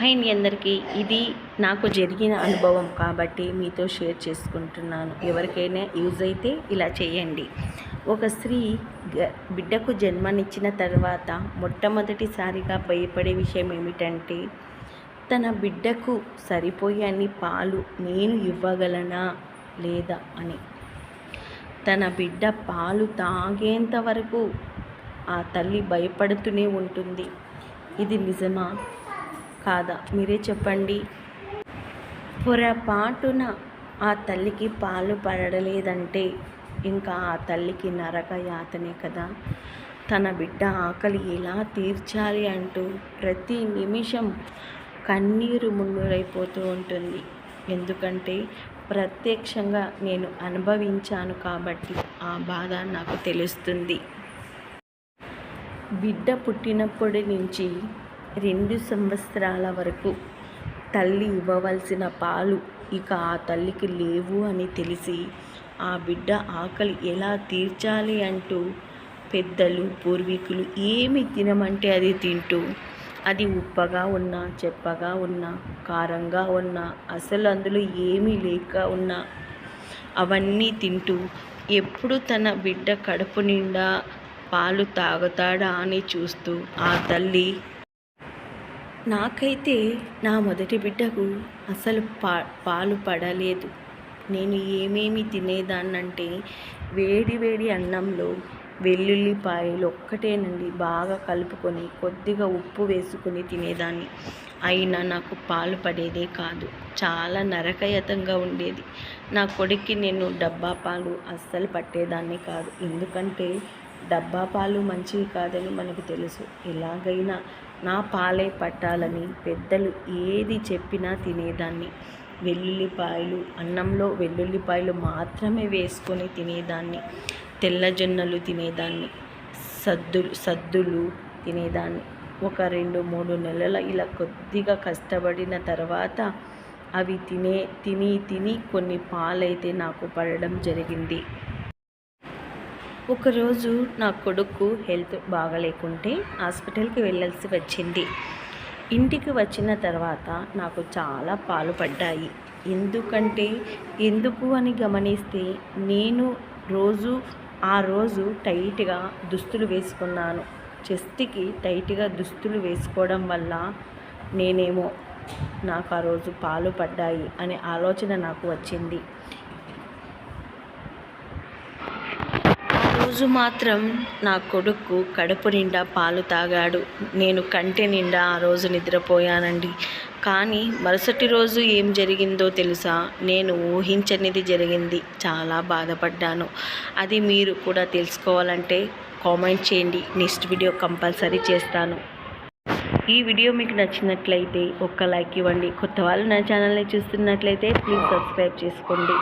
Hi అందరికీ. ఇది నాకు జరిగిన అనుభవం కాబట్టి మీతో షేర్ చేసుకుంటున్నాను. ఎవరికైనా యూజ్ అయితే ఇలా చేయండి. ఒక స్త్రీ గ- బిడ్డకు జన్మనిచ్చిన తర్వాత మొట్టమొదటిసారిగా భయపడే విషయం ఏమిటంటే తన బిడ్డకు సరిపోయే అన్ని పాలు నేను ఇవ్వగలనా లేదా అని. తన బిడ్డ పాలు తాగేంత వరకు ఆ తల్లి భయపడుతూనే ఉంటుంది. ఇది నిజమా? కాదా? మీరే చెప్పండి. పొరపాటున ఆ తల్లికి పాలు పడలేదంటే ఇంకా ఆ తల్లికి నరక యాతనే కదా? తన బిడ్డ ఆకలి ఎలా తీర్చాలి అంటూ ప్రతి నిమిషం కన్నీరు మున్నురైపోతూ ఉంటుంది. ఎందుకంటే ప్రత్యక్షంగా నేను అనుభవించాను కాబట్టి ఆ బాధ నాకు తెలుస్తుంది. బిడ్డ పుట్టినప్పటి నుంచి రెండు సంవత్సరాల వరకు తల్లి ఇవ్వవలసిన పాలు ఇక ఆ తల్లికి లేవు అని తెలిసి ఆ బిడ్డ ఆకలి ఎలా తీర్చాలి అంటూ పెద్దలు పూర్వీకులు ఏమి తినమంటే అది తింటూ అది ఉప్పగా ఉన్నా చెప్పగా ఉన్నా కారంగా ఉన్నా అసలు అందులో ఏమీ లేక ఉన్నా అవన్నీ తింటూ ఎప్పుడు తన బిడ్డ కడుపు నిండా పాలు తాగుతాడా అని చూస్తూ ఆ తల్లి నాకైతే నా మొదటి బిడ్డకు అసలు పా పాలు పడలేదు. నేను ఏమేమి తినేదాన్నంటే వేడి వేడి అన్నంలో వెల్లుల్లిపాయలు ఒక్కటేనండి. బాగా కలుపుకొని కొద్దిగా ఉప్పు వేసుకొని తినేదాన్ని. అయినా నాకు పాలు పడేదే కాదు. చాలా నరకయతంగా ఉండేది. నా కొడుక్కి నేను డబ్బా పాలు అస్సలు పట్టేదాన్ని కాదు. ఎందుకంటే డబ్బా పాలు మంచివి కాదని మనకు తెలుసు. ఎలాగైనా నా పాలే పట్టాలని పెద్దలు ఏది చెప్పినా తినేదాన్ని. వెల్లుల్లిపాయలు అన్నంలో వెల్లుల్లిపాయలు మాత్రమే వేసుకొని తినేదాన్ని. తెల్ల జొన్నలు తినేదాన్ని. సద్దులు సద్దులు తినేదాన్ని. ఒక రెండు మూడు నెలల ఇలా కొద్దిగా కష్టపడిన తర్వాత అవి తినే తిని తిని కొన్ని పాలైతే నాకు పడడం జరిగింది. ఒకరోజు నా కొడుకు హెల్త్ బాగలేకుంటే హాస్పిటల్కి వెళ్ళాల్సి వచ్చింది. ఇంటికి వచ్చిన తర్వాత నాకు చాలా పాలు పడ్డాయి. ఎందుకంటే ఎందుకు అని గమనిస్తే నేను రోజు ఆ రోజు టైట్గా దుస్తులు వేసుకున్నాను. చెస్ట్కి టైట్గా దుస్తులు వేసుకోవడం వల్ల నేనేమో నాకు ఆ రోజు పాలు పడ్డాయి అనే ఆలోచన నాకు వచ్చింది. రోజు మాత్రం నా కొడుకు కడుపు నిండా పాలు తాగాడు. నేను కంటి నిండా ఆ రోజు నిద్రపోయానండి. కానీ మరుసటి రోజు ఏం జరిగిందో తెలుసా? నేను ఊహించనిది జరిగింది. చాలా బాధపడ్డాను. అది మీరు కూడా తెలుసుకోవాలంటే కామెంట్ చేయండి. నెక్స్ట్ వీడియో కంపల్సరీ చేస్తాను. ఈ వీడియో మీకు నచ్చినట్లయితే ఒక్క లైక్ ఇవ్వండి. కొత్త వాళ్ళు నా ఛానల్ని చూస్తున్నట్లయితే ప్లీజ్ సబ్స్క్రైబ్ చేసుకోండి.